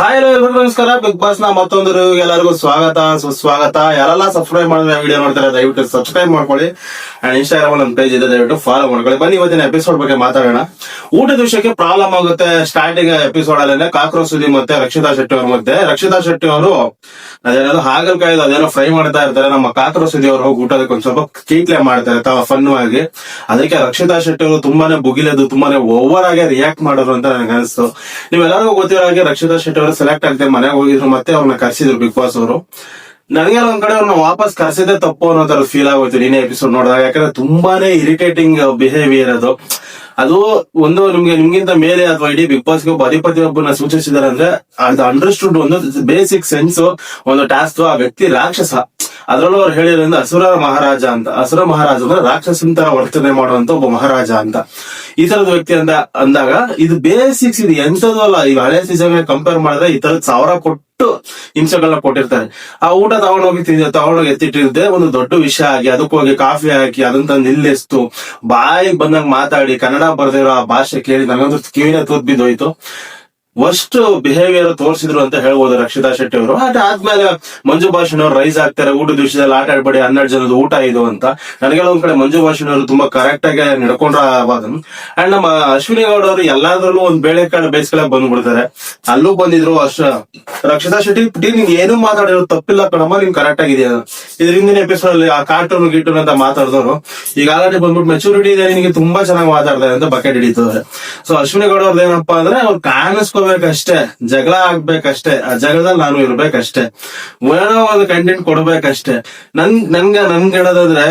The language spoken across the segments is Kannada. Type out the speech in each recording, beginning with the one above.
ಹಾಯ್ ಹಲೋ ಎಲ್ರಿಗೂ ನಮಸ್ಕಾರ. ಬಿಗ್ ಬಾಸ್ನ ಮತ್ತೊಂದು ಎಲ್ಲರಿಗೂ ಸ್ವಾಗತ. ಸುಸ್ವಾಗತ. ಯಾರೆಲ್ಲ ಸಬ್ಸ್ಕ್ರೈಬ್ ಮಾಡಿದ್ರೆ ವಿಡಿಯೋ ನೋಡ್ತಾರೆ, ದಯವಿಟ್ಟು ಸಬ್ಸ್ಕ್ರೈಬ್ ಮಾಡ್ಕೊಳ್ಳಿ. ಅಂಡ್ ಇನ್ಸ್ಟಾಗ್ರಾಮ್ ನಮ್ಮ ಪೇಜ್ ಇದೆ, ದಯವಿಟ್ಟು ಫಾಲೋ ಮಾಡ್ಕೊಳ್ಳಿ. ಬನ್ನಿ, ಇವತ್ತಿನ ಎಪಿಸೋಡ್ ಬಗ್ಗೆ ಮಾತಾಡೋಣ. ಊಟದ ವಿಷಯಕ್ಕೆ ಪ್ರಾಬ್ಲಮ್ ಆಗುತ್ತೆ. ಸ್ಟಾರ್ಟಿಂಗ್ ಎಪಿಸೋಡ್ ಅಲ್ಲೇ ಕಾಕ್ರೋಚ್ ಸುದ್ದಿ ಮತ್ತೆ ರಕ್ಷಿತಾ ಶೆಟ್ಟಿ ಅವ್ರ ಮತ್ತೆ ರಕ್ಷಿತಾ ಶೆಟ್ಟಿ ಅವರು ಅದೇನೋ ಹಾಗಲ್ಕಾಯ್ದು, ಅದೇನೋ ಫ್ರೈ ಮಾಡ್ತಾ ಇರ್ತಾರೆ. ನಮ್ಮ ಕಾಕ್ರೋಚ್ ಸುದ್ದಿ ಅವರು ಹೋಗಿ ಊಟದಕ್ಕೆ ಒಂದ್ ಸ್ವಲ್ಪ ಕೀಟ್ಲೆ ಮಾಡ್ತಾರೆ. ತಾವ ಫನ್ ಆಗಿ. ಅದಕ್ಕೆ ರಕ್ಷಿತಾ ಶೆಟ್ಟಿ ಅವರು ತುಂಬಾನೇ ಬುಗಿಲೆದು ತುಂಬಾನೇ ಓವರ್ ಆಗಿ ರಿಯಾಕ್ಟ್ ಮಾಡೋರು ಅಂತ ನನಗೆ ಅನಿಸ್ತು. ನೀವೆಲ್ಲರಿಗೂ ಗೊತ್ತಿರೋ ಹಾಗೆ ರಕ್ಷಿತಾ ಶೆಟ್ಟಿ ಅವರು ಸೆಲೆಕ್ಟ್ ಆಗ್ತಾರೆ ಮನೆಗೆ ಹೋಗಿದ್ರು, ಮತ್ತೆ ಅವ್ರನ್ನ ಕರ್ಸಿದ್ರು ಬಿಗ್ ಬಾಸ್ ಅವರು. ನನಗೆ ಒಂದ್ ಕಡೆ ಅವ್ರನ್ನ ವಾಪಸ್ ಕರೆಸಿದ್ದೆ ತಪ್ಪು ಅನ್ನೋ ತರ ಫೀಲ್ ಆಗೋಯ್ತು ನಿನ್ನೆ ಎಪಿಸೋಡ್ ನೋಡಿದಾಗ. ಯಾಕಂದ್ರೆ ತುಂಬಾನೇ ಇರಿಟೇಟಿಂಗ್ ಬಿಹೇವಿಯರ್ ಅದು. ಅದು ಒಂದು ನಿಮ್ಗೆ, ನಿಮ್ಗಿಂತ ಮೇಲೆ ಅಥವಾ ಇಡೀ ಬಿಗ್ ಬಾಸ್ ಒಬ್ಬ ಅಧಿಪತಿ ಒಬ್ಬನ ಸೂಚಿಸಿದಾರೆ ಅಂದ್ರೆ ಅದು ಅಂಡರ್ಸ್ಟುಡ್ ಒಂದು ಬೇಸಿಕ್ ಸೆನ್ಸ್ ಒಂದು ಟಾಸ್ಕ್ ಆ ವ್ಯಕ್ತಿ ರಾಕ್ಷಸ. ಅದ್ರಲ್ಲೂ ಅವ್ರು ಹೇಳಿದ್ರಿಂದ ಅಸುರ ಮಹಾರಾಜ ಅಂತ, ಅಸುರ ಮಹಾರಾಜ ಅಂದ್ರೆ ರಾಕ್ಷಸನ್ ತರ ವರ್ತನೆ ಮಾಡುವಂತ ಒಬ್ಬ ಮಹಾರಾಜ ಅಂತ. ಈ ತರದ ವ್ಯಕ್ತಿ ಅಂತ ಅಂದಾಗ, ಇದು ಬೇಸಿಕ್ಸ್ ಇದು ಎಂತದೂ ಅಲ್ಲ, ಈಗ ಹಳೆ ಸೀಸನ್ ಕಂಪೇರ್ ಮಾಡಿದ್ರೆ ಈ ತರದ್ ಸಾವಿರ ಕೊಟ್ಟು ಹಿಂಸೆಗಳನ್ನ ಕೊಟ್ಟಿರ್ತಾರೆ. ಆ ಊಟ ತಗೊಂಡೋಗಿ ತಗೊಂಡೋಗಿ ಎತ್ತಿಟ್ಟಿದ್ದೆ ಒಂದು ದೊಡ್ಡ ವಿಷಯ ಆಗಿ, ಅದಕ್ಕೆ ಹೋಗಿ ಕಾಫಿ ಹಾಕಿ ಅದಂತ ನಿಲ್ಲೆಸ್ತು. ಬಾಯಿಗೆ ಬಂದಂಗೆ ಮಾತಾಡಿ, ಕನ್ನಡ ಬರ್ದಿರೋ ಆ ಭಾಷೆ ಕೇಳಿ, ನನಗಂತೂ ಕಿವಿನ ತೂತ್ ಬಿದ್ದೋಯ್ತು. ವರ್ಸ್ಟ್ ಬಿಹೇವಿಯರ್ ತೋರಿಸಿದ್ರು ಅಂತ ಹೇಳ್ಬೋದು ರಕ್ಷಿತಾ ಶೆಟ್ಟಿ ಅವರು. ಅದ್ ಆದ್ಮೇಲೆ ಮಂಜು ಭಾಷಣವ್ರು ರೈಸ್ ಆಗ್ತಾರೆ, ಊಟದ ವಿಷಯದಲ್ಲಿ ಆಟ ಆಡ್ಬೇಡಿ, ಹನ್ನೆರಡು ಜನದ ಊಟ ಇದು ಅಂತ. ನನಗೆಲ್ಲ ಒಂದ್ ಕಡೆ ಮಂಜು ಭಾಷಣವ್ರು ತುಂಬಾ ಕರೆಕ್ಟ್ ಆಗಿ ನಡ್ಕೊಂಡ್ರ ಅಂಡ್ ನಮ್ಮ ಅಶ್ವಿನಿ ಗೌಡ ಅವರು ಎಲ್ಲಾದ್ರಲ್ಲೂ ಒಂದ್ ಬೇಳೆ ಕಾಳ ಬೇಯಿಸ್ಕೊಳಕ್ ಬಂದ್ಬಿಡ್ತಾರೆ. ಅಲ್ಲೂ ಬಂದಿದ್ರು ಅಷ್ಟ. ರಕ್ಷಿತಾ ಶೆಟ್ಟಿ ಪುಟ್ಟಿ ನಿಂಗೆ ಏನು ಮಾತಾಡಿರೋ ತಪ್ಪಿಲ್ಲ ಕಣಮ್ಮ ನೀನ್ ಕರೆಕ್ಟ್ ಆಗಿದೆಯಾ? ಇದ್ರ ಹಿಂದಿನ ಎಪಿಸೋಡ್ ಅಲ್ಲಿ ಆ ಕಾರ್ಟೂನ್ ಗಿಟೂನ್ ಅಂತ ಮಾತಾಡಿದವರು, ಈಗ ಆಲ್ರೆಡಿ ಬಂದ್ಬಿಟ್ಟು ಮೆಚುರಿಟಿ ಇದೆ ನಿಮಗೆ ತುಂಬಾ ಚೆನ್ನಾಗಿ ಮಾತಾಡ್ತಾರೆ ಅಂತ ಬಕೆಟ್ ಹಿಡಿತಾರೆ ಸೊ ಅಶ್ವಿನಿ ಗೌಡ ಅವ್ರದ್ದು ಏನಪ್ಪಾ ಅಂದ್ರೆ ಅವ್ರು ಕಾಣಿಸ್ಕೋಬೇಕಷ್ಟೇ ಜಗಳ ಆಗ್ಬೇಕಷ್ಟೇ, ಆ ಜಗಳದಲ್ಲಿ ನಾನು ಇರ್ಬೇಕಷ್ಟೇ, ಏನೋ ಒಂದು ಕಂಟೆಂಟ್ ಕೊಡ್ಬೇಕಷ್ಟೇ. ನನ್, ನನ್ಗ ನನ್ಗೆ ಹೇಳೋದಾದ್ರೆ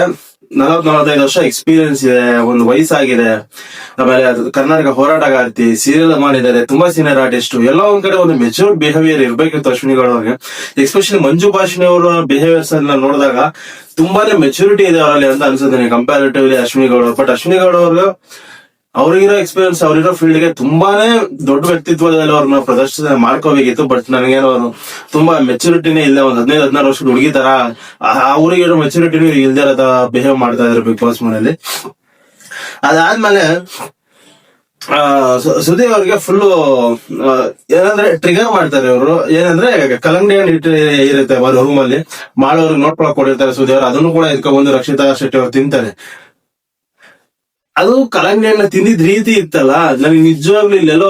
ನಲವತ್ ನಲವತ್ತೈದು ವರ್ಷ ಎಕ್ಸ್ಪೀರಿಯನ್ಸ್ ಇದೆ, ಒಂದು ವಯಸ್ಸಾಗಿದೆ. ಆಮೇಲೆ ಕರ್ನಾಟಕ ಹೋರಾಟಗಾರ್ತಿ ಸೀರಿಯಲ್ ಮಾಡಿದ್ದಾರೆ, ತುಂಬಾ ಸೀನಿಯರ್ ಆರ್ಟಿಸ್ಟ್ ಎಲ್ಲ ಒಂದ್ ಕಡೆ ಒಂದು ಮೆಚೂರ್ ಬಿಹೇವಿಯರ್ ಇರ್ಬೇಕಿತ್ತು ಅಶ್ವಿನಿ ಅವ್ರಿಗೆ. ಎಸ್ಪೆಷಲಿ ಮಂಜು ಭಾಷಣಿ ಅವರ ಬಿಹೇವಿಯರ್ಸ್ ಅನ್ನ ನೋಡಿದಾಗ ತುಂಬಾನೇ ಮೆಚುರಿಟಿ ಇದೆ ಅವರಲ್ಲಿ ಅಂತ ಅನ್ಸುತ್ತೆ ಕಂಪ್ಯಾರಿಟಿವ್ಲಿ ಅಶ್ವಿನಿ ಗೌಡ ಬಟ್ ಅಶ್ವಿನಿ ಅವ್ರಿಗಿರೋ ಎಕ್ಸ್ಪೀರಿಯನ್ಸ್ ಅವ್ರಿರೋ ಫೀಲ್ಡ್ಗೆ ತುಂಬಾನೇ ದೊಡ್ಡ ವ್ಯಕ್ತಿತ್ವದಲ್ಲಿ ಅವ್ರನ್ನ ಪ್ರದರ್ಶನ ಮಾಡ್ಕೋಬೇಕಿತ್ತು ಬಟ್ ನನಗೇನು ಅವರು ತುಂಬಾ ಮೆಚುರಿಟಿನೇ ಇಲ್ಲ ಒಂದ್ ಹದಿನೈದು, ಹದಿನಾರು ವರ್ಷದ ಹುಡುಗಿ ತರ ಊರಿಗಿರೋ ಮೆಚುರಿಟಿನೂ ಇಲ್ದೇ ಇರೋ ಬಿಹೇವ್ ಮಾಡ್ತಾ ಇದ್ರು ಬಿಗ್ ಬಾಸ್ ಮನೇಲಿ ಅದಾದ್ಮೇಲೆ ಸುದೀಪ್ ಅವ್ರಿಗೆ ಫುಲ್ ಏನಂದ್ರೆ ಟ್ರಿಗರ್ ಮಾಡ್ತಾರೆ ಅವರು ಏನಂದ್ರೆ ಕಲಂಗಡಿ ಹಣ್ಣು ಇಟ್ಟು ಇರುತ್ತೆ ರೂಮ್ ಅಲ್ಲಿ. ಮಾಡೋರ್ಗೆ ನೋಡ್ಕೊಳಕ್ ಕೊಡಿರ್ತಾರೆ ಸುದೀಪ್ ಅವ್ರು. ಅದನ್ನು ಕೂಡ ಬಂದು ರಕ್ಷಿತಾ ಶೆಟ್ಟಿ ಅವ್ರು ತಿಂತಾರೆ. ಅದು ಕಲ್ಲಂಗಡಿ ಹಣ್ಣ ತಿಂದಿದ್ ರೀತಿ ಇತ್ತಲ್ಲ? ನನಗೆ ನಿಜವಾಗ್ಲೂ ಇಲ್ಲೆಲ್ಲೋ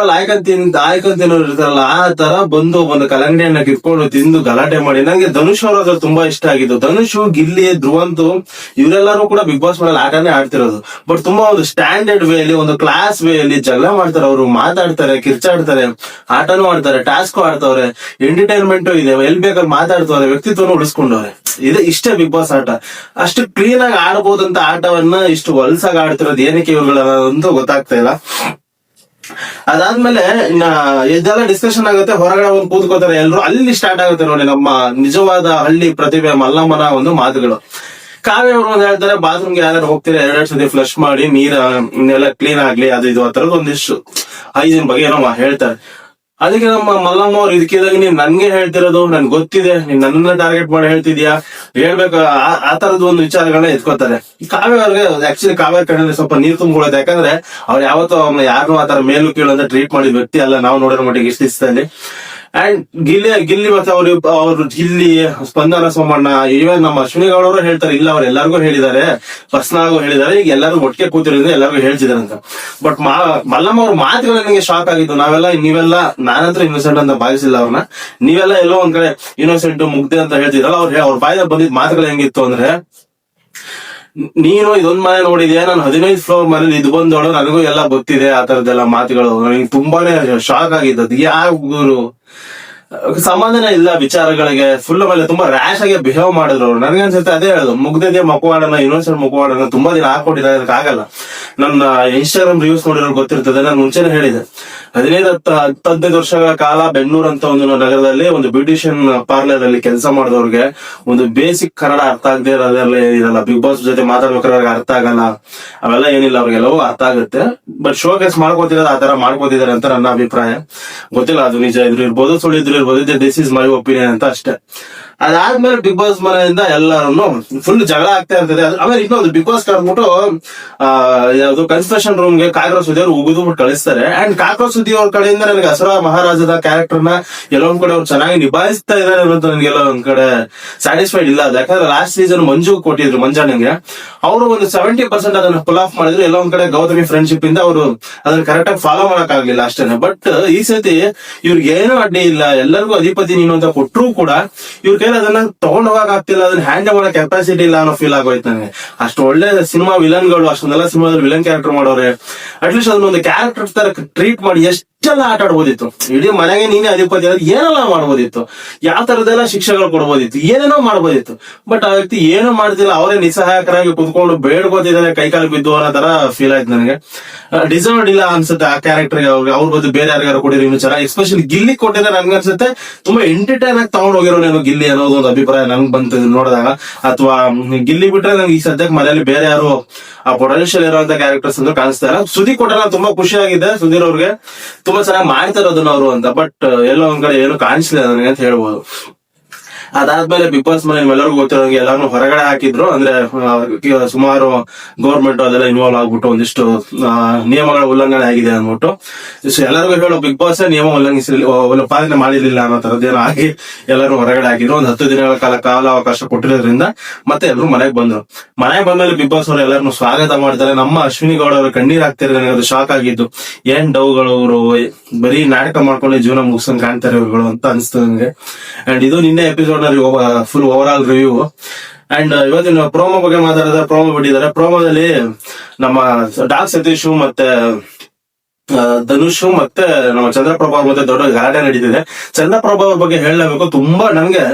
ಅಲ್ಲಿ ಆಯ್ಕೊಂಡ್ ತಿಂದ ಆಯ್ಕೊಂಡ್ ತಿನ್ನೋರು ಇರ್ತಾರಲ್ಲ, ಆ ತರ ಬಂದು ಒಂದು ಹಣ್ಣ ಕಿತ್ಕೊಂಡು ತಿಂದು ಗಲಾಟೆ ಮಾಡಿ. ನಂಗೆ ಧನುಷ್ ಅವ್ರ ತುಂಬಾ ಇಷ್ಟ ಆಗಿದ್ದು. ಧನುಷ್, ಗಿಲ್ಲಿ, ಧ್ರುವಂತು, ಇವರೆಲ್ಲರೂ ಕೂಡ ಬಿಗ್ ಬಾಸ್ ಮನೇಲಿ ಆಟನೇ ಆಡ್ತಿರೋದು. ಬಟ್ ತುಂಬಾ ಒಂದು ಸ್ಟ್ಯಾಂಡರ್ಡ್ ವೇ ಅಲ್ಲಿ ಒಂದು ಕ್ಲಾಸ್ ವೇ ಅಲ್ಲಿ ಜಗಳ ಮಾಡ್ತಾರೆ ಅವರು, ಮಾತಾಡ್ತಾರೆ, ಕಿರ್ಚಾಡ್ತಾರೆ, ಆಟನೂ ಆಡ್ತಾರೆ, ಟಾಸ್ಕು ಆಡ್ತಾವ್ರೆ, ಎಂಟರ್ಟೈನ್ಮೆಂಟ್ ಇದೆ, ಎಲ್ ಬೇಕಾದ್ರೆ ಮಾತಾಡ್ತಾವ್ರೆ, ವ್ಯಕ್ತಿತ್ವನು ಉಳಿಸ್ಕೊಂಡವ್ರೆ. ಇದೆ ಇಷ್ಟೇ ಬಿಗ್ ಬಾಸ್ ಆಟ. ಅಷ್ಟು ಕ್ಲೀನ್ ಆಗಿ ಆಡಬಹುದಂತ ಆಟವನ್ನ ಇಷ್ಟು ಹೊಲ್ಸಾಗಿ ಆಡ್ತಿರೋದು ಏನಕ್ಕೆ ಇವುಗಳ ಅಂತ ಗೊತ್ತಾಗ್ತಾ ಇಲ್ಲ. ಅದಾದ್ಮೇಲೆ ಇದೆಲ್ಲ ಡಿಸ್ಕಷನ್ ಆಗುತ್ತೆ. ಹೊರಗಡೆ ಒಂದು ಕೂತ್ಕೋತಾರೆ ಎಲ್ರು. ಅಲ್ಲಿ ಸ್ಟಾರ್ಟ್ ಆಗುತ್ತೆ ನೋಡಿ ನಮ್ಮ ನಿಜವಾದ ಹಳ್ಳಿ ಪ್ರತಿಭೆ ಮಲ್ಲಮ್ಮನ ಒಂದು ಮಾತುಗಳು. ಕಾವ್ಯ ಅವರು ಒಂದ್ ಹೇಳ್ತಾರೆ ಬಾತ್ರೂಮ್ಗೆ ಯಾರು ಹೋಗ್ತೀರಾ? ಎರಡೆರಡು ಸತಿ ಫ್ಲಶ್ ಮಾಡಿ, ನೀರ ಎಲ್ಲ ಕ್ಲೀನ್ ಆಗ್ಲಿ, ಅದು ಇದು ಆ ತರದ್ ಒಂದಿಷ್ಟು. ಹೈಜಿನ್ ಬಗ್ಗೆ ಏನೋ ಹೇಳ್ತಾರೆ. ಅದಕ್ಕೆ ನಮ್ಮ ಮಲ್ಲಮ್ಮ ಅವ್ರು ಇದಕ್ಕಿದಾಗ ನೀನ್ ನನ್ಗೆ ಹೇಳ್ತಿರೋದು, ನನ್ಗೆ ಗೊತ್ತಿದೆ, ನೀನ್ ನನ್ನ ಟಾರ್ಗೆಟ್ ಮಾಡಿ ಹೇಳ್ತಿದ್ಯಾ? ಹೇಳ್ಬೇಕು, ಆ- ಆ ತರದ ಒಂದು ವಿಚಾರಗಳನ್ನ ಎತ್ಕೋತಾರೆ. ಕಾವ್ಯ ಅವ್ರಿಗೆ ಆಕ್ಚುಲಿ ಕಾವ್ಯ ಕಣ್ಣಲ್ಲಿ ಸ್ವಲ್ಪ ನೀರು ತುಂಬಿಕೊಳ್ಳೋದು. ಯಾಕಂದ್ರೆ ಅವ್ರು ಯಾವತ್ತೂ ಅವ್ನ ಯಾರನ್ನೂ ಆತರ ಮೇಲು ಕೀಳು ಅಂತ ಟ್ರೀಟ್ ಮಾಡಿದ ವ್ಯಕ್ತಿ ಅಲ್ಲ. ನಾವು ನೋಡಿರೋ ಮಟ್ಟಿಗೆ ಇಷ್ಟ ಅಂಡ್ ಗಿಲ್ಲಿ ಗಿಲ್ಲಿ ಮತ್ತೆ ಅವರು ಅವ್ರ ಗಿಲ್ಲಿ ಸ್ಪಂದನ ಸೋಮಣ್ಣ ಇವನ್ ನಮ್ಮ ಅಶ್ವಿನಿ ಹೇಳ್ತಾರೆ, ಇಲ್ಲ, ಅವ್ರು ಎಲ್ಲರಿಗೂ ಹೇಳಿದ್ದಾರೆ. ಪರ್ಸನಲ್ ಆಗು ಹೇಳಿದ್ದಾರೆ. ಈಗ ಎಲ್ಲರೂ ಒಟ್ಟಿಗೆ ಕೂತಿರೋದ್ರಿಂದ ಎಲ್ಲರಿಗೂ ಹೇಳ್ತಿದ್ದಾರೆ ಅಂತ ಬಟ್ ಮಾ ಮಲ್ಲಮ್ಮ ಅವ್ರ ಮಾತುಗಳು ನನಗೆ ಶಾಕ್ ಆಗಿತ್ತು ನಾವೆಲ್ಲ ನೀವೆಲ್ಲ ನಾನಂತ್ರ ಇನ್ನೋಸೆಂಟ್ ಅಂತ ಭಾವಿಸಿಲ್ಲ ಅವ್ರನ್ನ. ನೀವೆಲ್ಲ ಎಲ್ಲೋ ಒಂದ್ ಕಡೆ ಇನ್ನೋಸೆಂಟ್ ಮುಗ್ದೆ ಅಂತ ಹೇಳ್ತಿದ್ರಲ್ಲ, ಅವ್ರ ಅವ್ರ ಬಾಯಿಂದ ಬಂದಿದ್ ಮಾತುಗಳು ಹೆಂಗಿತ್ತು ಅಂದ್ರೆ, ನೀನು ಇದೊಂದ್ ಮನೆ ನೋಡಿದ್ಯಾ? ನಾನು ಹದಿನೈದು ಫ್ಲೋರ್ ಮನೇಲಿ ಇದು ಬಂದೋಳು, ನನಗೂ ಎಲ್ಲ ಗೊತ್ತಿದೆ ಆ ತರದ್ದೆಲ್ಲ ಮಾತುಗಳು. ನನಗೆ ತುಂಬಾನೇ ಶಾಕ್ ಆಗಿದ್ದು ಯಾವ ಗುರು ಸಮಾಧಾನ ಇಲ್ಲ ವಿಚಾರಗಳಿಗೆ. ಫುಲ್ ಮೇಲೆ ತುಂಬಾ ರ್ಯಾಶ್ ಆಗಿ ಬಿಹೇವ್ ಮಾಡಿದ್ರು ನನಗೆ ಅನ್ಸುತ್ತೆ ಅದೇ ಹೇಳುದು. ಮುಗ್ದದೆ ಮಕವಾಡನ ಇನ್ನೊಂದ್ಸಲ ಮುಖವಾಡನ ತುಂಬಾ ದಿನ ಹಾಕೊಂಡಿದ್ದಾರೆ ಅದಕ್ಕೆ ಆಗಲ್ಲ ನನ್ನ ಇನ್ಸ್ಟಾಗ್ರಾಮ್ ರಿವ್ಯೂಸ್ ನೋಡಿರೋ ಗೊತ್ತಿರ್ತದೆ. ನಾನು ಮುಂಚೆನೆ ಹೇಳಿದೆ. ಹದಿನೈದು ಹತ್ತು ಹದಿನೈದು ವರ್ಷಗಳ ಕಾಲ ಬೆಂಗಳೂರು ಅಂತ ಒಂದು ನಗರದಲ್ಲಿ ಒಂದು ಬ್ಯೂಟಿಷಿಯನ್ ಪಾರ್ಲರ್ ಅಲ್ಲಿ ಕೆಲಸ ಮಾಡಿದವ್ರಿಗೆ ಒಂದು ಬೇಸಿಕ್ ಕನ್ನಡ ಅರ್ಥ ಆಗದೆ ಇರೋದ್ರಲ್ಲಿ ಏನಿರಲ್ಲ ಬಿಗ್ ಬಾಸ್ ಜೊತೆ ಮಾತಾಡ್ಬೇಕಾದ್ರೆ ಅರ್ಥ ಆಗಲ್ಲ. ಅವೆಲ್ಲ ಏನಿಲ್ಲ ಅವ್ರಿಗೆಲ್ಲವೂ ಅರ್ಥ ಆಗುತ್ತೆ. ಬಟ್ ಶೋ ಕೇಸ್ ಮಾಡ್ಕೋತಿರೋದು ಆ ತರ ಮಾಡ್ಕೋತಿದ್ದಾರೆ ಅಂತ ನನ್ನ ಅಭಿಪ್ರಾಯ. ಗೊತ್ತಿಲ್ಲ ಅದು ನಿಜ ಇದ್ರು ಇರ್ಬೋದು ಸುಳ್ಳು ಇರ್ಬೋದು ದಿಸ್ ಇಸ್ ಮೈ ಒಪಿನಿಯನ್ ಅಂತ ಅಷ್ಟೇ. ಅದಾದ್ಮೇಲೆ ಬಿಗ್ ಬಾಸ್ ಮನೆಯಿಂದ ಎಲ್ಲರನ್ನು ಫುಲ್ ಜಗಳ ಆಗ್ತಾ ಇರ್ತದೆ. ಆಮೇಲೆ ಇನ್ನೊಂದು ಬಿಗ್ ಬಾಸ್ ಆ, ಯಾವ್ದು ಕನ್ಸ್ಟ್ರಕ್ಷನ್ ರೂಮ್ಗೆ ಕಾಕ್ರೋಚ್ ಸುದ್ದಿ ಅವ್ರು ಉಗಿದು ಕಳಿಸ್ತಾರೆ. ಅಂಡ್ ಕಾಕ್ರೋಚ್ ಸುದ್ದಿ ಅವ್ರ ಕಡೆಯಿಂದ ನನಗೆ ಹಸರ ಮಹಾರಾಜದ ಕ್ಯಾರೆಕ್ಟರ್ನ ಎಲ್ಲೊಂದ್ ಕಡೆ ಅವ್ರು ಚೆನ್ನಾಗಿ ನಿಭಾಯಿಸ್ತಾ ಇದಾರೆ ಅನ್ನೋದು ನನಗೆಲ್ಲ ಒಂದ್ ಕಡೆ ಸ್ಯಾಟಿಸ್ಫೈಡ್ ಇಲ್ಲ. ಅದು ಯಾಕಂದ್ರೆ ಲಾಸ್ಟ್ ಸೀಸನ್ ಮಂಜು ಕೊಟ್ಟಿದ್ರು ಮಂಜಾನಿಗೆ ಅವರು ಒಂದು ಸೆವೆಂಟಿ ಪರ್ಸೆಂಟ್ ಅದನ್ನ ಫುಲ್ ಆಫ್ ಮಾಡಿದ್ರು. ಎಲ್ಲೊಂದ್ ಕಡೆ ಗೌತಮಿ ಫ್ರೆಂಡ್ಶಿಪ್ ಇಂದ ಅವರು ಅದನ್ನ ಕರೆಕ್ಟ್ ಆಗಿ ಫಾಲೋ ಮಾಡಕ್ ಆಗ್ಲಿಲ್ಲ ಅಷ್ಟೇನೆ. ಬಟ್ ಈ ಸತಿ ಇವ್ರಿಗೆ ಏನೂ ಅಡ್ಡಿ ಇಲ್ಲ. ಎಲ್ಲರಿಗೂ ಅಧಿಪತಿ ನೀನು ಅಂತ ಕೊಟ್ಟರು ಕೂಡ ಇವ್ರ ಕೈಲಿ ಅದನ್ನ ತಗೊಂಡ್ ಹೋಗಕ್ ಆಗ್ತಿಲ್ಲ. ಅದನ್ನ ಹ್ಯಾಂಡ್ ಮಾಡೋ ಕೆಪಾಸಿಟಿ ಇಲ್ಲ ಅನ್ನೋ ಫೀಲ್ ಆಗೋಯ್ತು ನನಗೆ ಅಷ್ಟು ಒಳ್ಳೆ ಸಿನಿಮಾ ವಿಲನ್ಗಳು ಅಷ್ಟೊಂದೆಲ್ಲ ಸಿನಿಮಾದಲ್ಲಿ ವಿಲನ್ ಕ್ಯಾರೆಕ್ಟರ್ ಮಾಡೋರೆ. ಅಟ್ಲೀಸ್ಟ್ ಅದನ್ನ ಒಂದು ಕ್ಯಾರೆಕ್ಟರ್ ತರ ಟ್ರೀಟ್ ಮಾಡಿ ಎಷ್ಟೆಲ್ಲ ಆಟ ಆಡ್ಬೋದಿತ್ತು. ಇಡೀ ಮನೆಗೆ ನೀನೇ ಅಧಿಪತಿ ಆದ್ರೆ ಏನೆಲ್ಲ ಮಾಡ್ಬೋದಿತ್ತು? ಯಾವ ತರದೆಲ್ಲ ಶಿಕ್ಷೆಗಳು ಕೊಡ್ಬೋದಿತ್ತು? ಏನೇನೋ ಮಾಡ್ಬೋದಿತ್ತು. ಬಟ್ ಆ ವ್ಯಕ್ತಿ ಏನು ಮಾಡ್ತಿಲ್ಲ, ಅವರೇ ನಿಸ್ಸಹಾಯಕರಾಗಿ ಕುತ್ಕೊಂಡು ಬೇಡ್ಕೋತಿದ್ದಾರೆ ಕೈಕಾಲು ಬಿದ್ದು ಅನ್ನೋ ತರ ಫೀಲ್ ಆಯ್ತು ನನಗೆ. ಡಿಸರ್ವ್ಡ್ ಇಲ್ಲ ಅನ್ಸುತ್ತೆ ಆ ಕ್ಯಾರೆಕ್ಟರ್ ಅವ್ರಿಗೆ. ಅವ್ರ ಬದ್ದು ಬೇರೆ ಯಾರಿಗಾರು ಕೊಡಿರಿ ಇನ್ನು ಚೆನ್ನಾಗಿ ಎಸ್ಪೆಷಲಿ ಗಿಲ್ಲಿ ಕೊಟ್ಟಿದ್ರೆ ನನ್ಗೆ ಅನ್ಸುತ್ತೆ, ತುಂಬಾ ಎಂಟರ್ಟೈನ್ ಆಗಿ ತಗೊಂಡ್ ಹೋಗಿರೋನೇನೋ ಗಿಲ್ಲಿ ಅನ್ನೋದು ಒಂದು ಅಭಿಪ್ರಾಯ ನನ್ಗೆ ಬಂತು ನೋಡಿದಾಗ. ಅಥವಾ ಗಿಲ್ಲಿ ಬಿಟ್ರೆ ನಂಗೆ ಈ ಸದ್ಯಕ್ಕೆ ಮನೆಯಲ್ಲಿ ಬೇರೆ ಯಾರು ಆ ಪೊಟೆನ್ಶಿಯಲ್ ಇರುವಂತ ಕ್ಯಾರೆಕ್ಟರ್ಸ್ ಅಂದ್ರೆ ಕಾಣಿಸ್ತಾ ಇಲ್ಲ. ಕೊಟ್ಟರೆ ನಾನು ತುಂಬಾ ಖುಷಿಯಾಗಿದೆ ಸುಧೀರ್ ಅವ್ರಿಗೆ. ತುಂಬಾ ಚೆನ್ನಾಗಿ ಮಾಡ್ತಾರೆ ಅದನ್ನ ಅವರು ಅಂತ ಬಟ್ ಎಲ್ಲೋ ಒಂದ್ ಕಡೆ ಏನು ಕಾಣಿಸ್ಲಿಲ್ಲ ನನಗೆ ಅಂತ ಹೇಳ್ಬೋದು. ಅದಾದ್ಮೇಲೆ ಬಿಗ್ ಬಾಸ್ ಮನೆ ಎಲ್ಲರಿಗೂ ಗೊತ್ತಿರೋಂಗೆ ಎಲ್ಲಾನು ಹೊರಗಡೆ ಹಾಕಿದ್ರು. ಅಂದ್ರೆ ಸುಮಾರು ಗೌರ್ಮೆಂಟ್ ಅದೆಲ್ಲ ಇನ್ವಾಲ್ವ್ ಆಗ್ಬಿಟ್ಟು ಒಂದಿಷ್ಟು ನಿಯಮಗಳ ಉಲ್ಲಂಘನೆ ಆಗಿದೆ ಅಂದ್ಬಿಟ್ಟು. ಎಲ್ಲರಿಗೂ ಹೇಳೋ ಬಿಗ್ ಬಾಸ್ ನಿಯಮ ಉಲ್ಲಂಘಿಸಿ ಉಲ್ಲ- ಪಾಲನೆ ಮಾಡಿರ್ಲಿಲ್ಲ ಅನ್ನೋ ತರದ್ದೇನೋ ಆಗಿ ಎಲ್ಲರೂ ಹೊರಗಡೆ ಹಾಕಿದ್ರು ಒಂದ್ ಹತ್ತು ದಿನಗಳ ಕಾಲ ಕಾಲಾವಕಾಶ ಕೊಟ್ಟಿರೋದ್ರಿಂದ ಮತ್ತೆ ಎಲ್ಲರೂ ಮನೆಗೆ ಬಂದ್ರು. ಮನೆಗೆ ಬಂದ್ಮೇಲೆ ಬಿಗ್ ಬಾಸ್ ಅವರು ಎಲ್ಲರನ್ನು ಸ್ವಾಗತ ಮಾಡ್ತಾರೆ. ನಮ್ಮ ಅಶ್ವಿನಿ ಗೌಡ ಅವರು ಕಣ್ಣೀರ್ ಹಾಕ್ತಿರೋ ನನಗೆ ಅದು ಶಾಕ್ ಆಗಿದ್ದು. ಏನ್ ಡೌಗಳು ಅವರು? ಬರೀ ನಾಟಕ ಮಾಡ್ಕೊಂಡು ಜೀವನ ಮುಗಿಸ್ಕೊಂಡ್ ಕಾಣ್ತಾರೆ ಇವರುಗಳು ಅಂತ ಅನಿಸ್ತು ನನಗೆ ಅಂಡ್ ಇದು ನಿನ್ನೆ ಎಪಿಸೋಡ್ ನಲ್ಲಿ full over all review and ಇವತ್ತಿನ ಪ್ರೋಮೋ ಬಗ್ಗೆ ಮಾತಾಡಿದ್ರೆ ಪ್ರೋಮೋ ಬಿಟ್ಟಿದ್ದಾರೆ. ಪ್ರೋಮೋದಲ್ಲಿ ನಮ್ಮ ಡಾಕ್ ಸತೀಶ್ ಮತ್ತೆ ಧನುಷ್ ಮತ್ತೆ ನಮ್ಮ ಚಂದ್ರಪ್ರಭಾ ಮತ್ತೆ ದೊಡ್ಡ ಗಲಾಟೆ ನಡೀತಿದೆ. ಚಂದ್ರಪ್ರಭಾ ಅವ್ರ ಬಗ್ಗೆ ಹೇಳಲೇಬೇಕು. ತುಂಬಾ ನನ್ಗೆ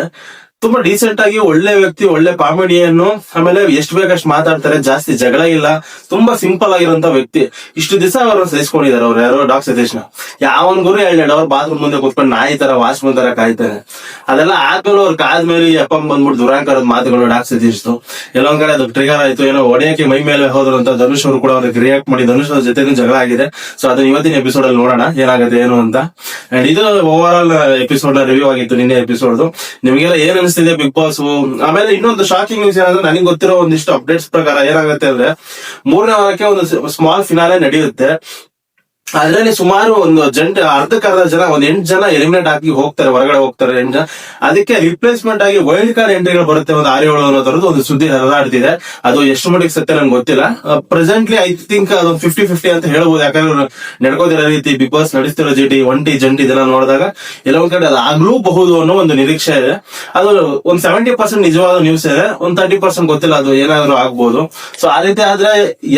ತುಂಬಾ ಡೀಸೆಂಟ್ ಆಗಿ ಒಳ್ಳೆ ವ್ಯಕ್ತಿ, ಒಳ್ಳೆ ಕಾಮಿಡಿಯನ್ನು ಆಮೇಲೆ ಎಷ್ಟು ಬೇಕಷ್ಟು ಮಾತಾಡ್ತಾರೆ, ಜಾಸ್ತಿ ಜಗಳ ಇಲ್ಲ, ತುಂಬಾ ಸಿಂಪಲ್ ಆಗಿರುವಂತ ವ್ಯಕ್ತಿ. ಇಷ್ಟು ದಿವಸ ಅವರು ಸಹಿಸ್ಕೊಂಡಿದ್ದಾರೆ ಅವ್ರು, ಯಾರೋ ಡಾಕ್ ಸತೀಶ್ನ ಯಾವನ್ ಗುರು ಎರಡೆರಡು ಅವ್ರ ಬಾತ್ರೂಮ್ ಮುಂದೆ ಕುತ್ಕೊಂಡು ನಾಯಿ ತರ ವಾಶ್ ತರ ಕಾಯ್ತಾನೆ ಅದೆಲ್ಲ ಆದ್ಮೇಲೆ ಅವ್ರ ಕಾದ್ಮೇಲೆ ಅಪ್ಪ ಬಂದ್ಬಿಟ್ಟು ದುರಾಂಕರದ ಮಾತುಗಳು ಡಾಕ್ ಸತೀಶ್ ಎಲ್ಲೊಂದ್ ಕಡೆ ಅದು ಟ್ರಿಗರ್ ಆಯ್ತು, ಏನೋ ಒಡೆಯಕ್ಕೆ ಮೈ ಮೇಲೆ ಹೋದ್ರು ಅಂತ ಧನುಷ್ ಅವರು ಕೂಡ ಅವ್ರಿಗೆ ರಿಯಾಕ್ಟ್ ಮಾಡಿ, ಧನುಷ್ ಅವ್ರ ಜೊತೆ ಜಗಳ ಆಗಿದೆ. ಸೊ ಅದನ್ನ ಇವತ್ತಿನ ಎಪಿಸೋಡ್ ಅಲ್ಲಿ ನೋಡೋಣ, ಏನಾಗುತ್ತೆ, ಏನು ಅಂತ. ಅಂಡ್ ಇದು ಓವರ್ ಆಲ್ ಎಪಿಸೋಡ್ ರಿವ್ಯೂ ಆಗಿತ್ತು, ನಿನ್ನೆ ಎಪಿಸೋಡ್ ನಿಮಗೆಲ್ಲ ಏನ್ ಅನಿಸ್ತಿದೆ ಬಿಗ್ ಬಾಸ್ ಆಮೇಲೆ ಇನ್ನೊಂದು ಶಾಕಿಂಗ್ ನ್ಯೂಸ್ ಏನಂದ್ರೆ ನನಗೆ ಗೊತ್ತಿರೋ ಒಂದಿಷ್ಟು ಅಪ್ಡೇಟ್ಸ್ ಪ್ರಕಾರ ಏನಾಗುತ್ತೆ ಅಂದ್ರೆ ಮೂರನೇ ವಾರಕ್ಕೆ ಒಂದು ಸ್ಮಾಲ್ ಫಿನಾಲೆ ನಡೆಯುತ್ತೆ. ಅದರಲ್ಲಿ ಸುಮಾರು ಒಂದು ಜಂಟ ಅರ್ಧಕ್ಕರ್ಧ ಜನ, ಒಂದ್ ಎಂಟು ಜನ ಎಲಿಮಿನೇಟ್ ಆಗಿ ಹೋಗ್ತಾರೆ, ಹೊರಗಡೆ ಹೋಗ್ತಾರೆ ಎಂಟು ಜನ. ಅದಕ್ಕೆ ರಿಪ್ಲೇಸ್ಮೆಂಟ್ ಆಗಿ ವೈಲ್ಡ್ ಕಾರ್ಡ್ ಎಂಟ್ರಿಗಳು ಬರುತ್ತೆ ಒಂದು ಆರು ಏಳು ಅನ್ನೋ ಒಂದು ಸುದ್ದಿ ಹರಿದಾಡ್ತಿದೆ. ಅದು ಎಷ್ಟು ಮಟ್ಟಿಗೆ ಸತ್ಯ ನಂಗೆ ಗೊತ್ತಿಲ್ಲ. ಪ್ರೆಸೆಂಟ್ಲಿ ಐ ಥಿಂಕ್ ಅದೊಂದು ಫಿಫ್ಟಿ ಫಿಫ್ಟಿ ಅಂತ ಹೇಳ್ಬೋದು. ಯಾಕಂದ್ರೆ ನಡ್ಕೋದಿರೋ ರೀತಿ ಬಿಗ್ ಬಾಸ್ ನಡೆಸ್ತಿರೋ ಜಿಟಿ ಒಂಟಿ ಜಂಟಿ ಇದೆಲ್ಲ ನೋಡಿದಾಗ ಎಲ್ಲ ಒಂದ್ ಕಡೆ ಅದು ಆಗ್ಲೂಬಹುದು ಅನ್ನೋ ಒಂದು ನಿರೀಕ್ಷೆ ಇದೆ. ಅದು ಒಂದ್ ಸೆವೆಂಟಿ ಪರ್ಸೆಂಟ್ ನಿಜವಾದ ನ್ಯೂಸ್ ಇದೆ. ಒಂದ್ ತರ್ಟಿ ಪರ್ಸೆಂಟ್ ಗೊತ್ತಿಲ್ಲ. ಅದು ಏನಾದ್ರು ಆಗ್ಬೋದು. ಸೊ ಆ ರೀತಿ ಆದ್ರೆ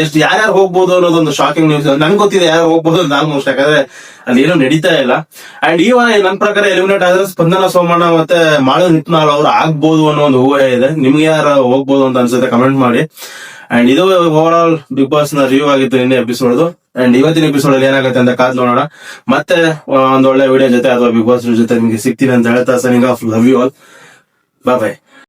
ಎಷ್ಟು ಯಾರ್ಯಾರು ಹೋಗ್ಬೋದು ಅನ್ನೋದೊಂದು ಶಾಕಿಂಗ್ ನ್ಯೂಸ್ ನನ್ಗೆ ಗೊತ್ತಿದೆ ಯಾರು ಹೋಗ್ಬೋದು ಅಂತ ಆಲ್ಮೋಸ್ಟ್ ಯಾಕಂದ್ರೆ ಅಲ್ಲಿ ಏನೋ ನಡೀತಾ ಇಲ್ಲ. ಅಂಡ್ ಈ ವಾರ ನನ್ ಪ್ರಕಾರ ಎಲಿಮಿನೇಟ್ ಆದ್ರೆ ಸ್ಪಂದನ ಸೋಮಣ್ಣ ಮತ್ತೆ ಮಾಳು ನಿತ್ನಾಳ್ ಅವ್ರು ಆಗ್ಬೋದು ಅನ್ನೋ ಒಂದು ಊಹೆ ಇದೆ. ನಿಮ್ಗೆ ಯಾರು ಹೋಗ್ಬೋದು ಅಂತ ಅನ್ಸುತ್ತೆ ಕಮೆಂಟ್ ಮಾಡಿ. ಅಂಡ್ ಇದು ಓವರ್ ಆಲ್ ಬಿಗ್ ಬಾಸ್ನ ರಿವ್ಯೂ ಆಗಿತ್ತು ನಿನ್ನೆ ಎಪಿಸೋಡ್ ಅಂಡ್ ಇವತ್ತಿನ ಎಪಿಸೋಡ್ ಅಲ್ಲಿ ಏನಾಗುತ್ತೆ ಅಂತ ಕಾದ್ ನೋಡೋಣ. ಮತ್ತೆ ಒಂದ್ ಒಳ್ಳೆ ವಿಡಿಯೋ ಜೊತೆ ಅಥವಾ ಬಿಗ್ ಬಾಸ್ ಜೊತೆ ನಿಮ್ಗೆ ಸಿಗ್ತೀನಿ ಅಂತ ಹೇಳ್ತಾ signing off love you all bye bye